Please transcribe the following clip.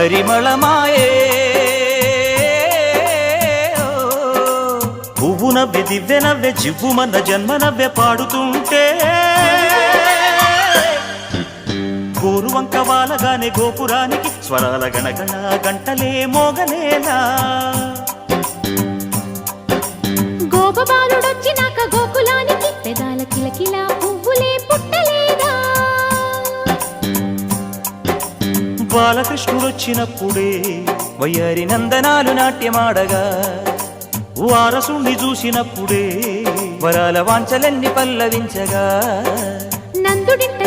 పరిమళమాయే పువ్వు నవ్వె దివ్య నవ్వె జివ్వు మన జన్మ నవ్వె పాడుతుంటే గోరు వంక వాలగానే గోపురానికి స్వరాల గణగణ గంటలే మోగలేలా గోపబాలుడొచ్చినాక గోకులానికి పెదాల కిలకిల బాలకృష్ణుడొచ్చినప్పుడే వయ్యారి నందనాలు నాట్యమాడగా వారసుణ్ణి చూసినప్పుడే వరాల వాంచలెన్ని పల్లవించగా నందుడింట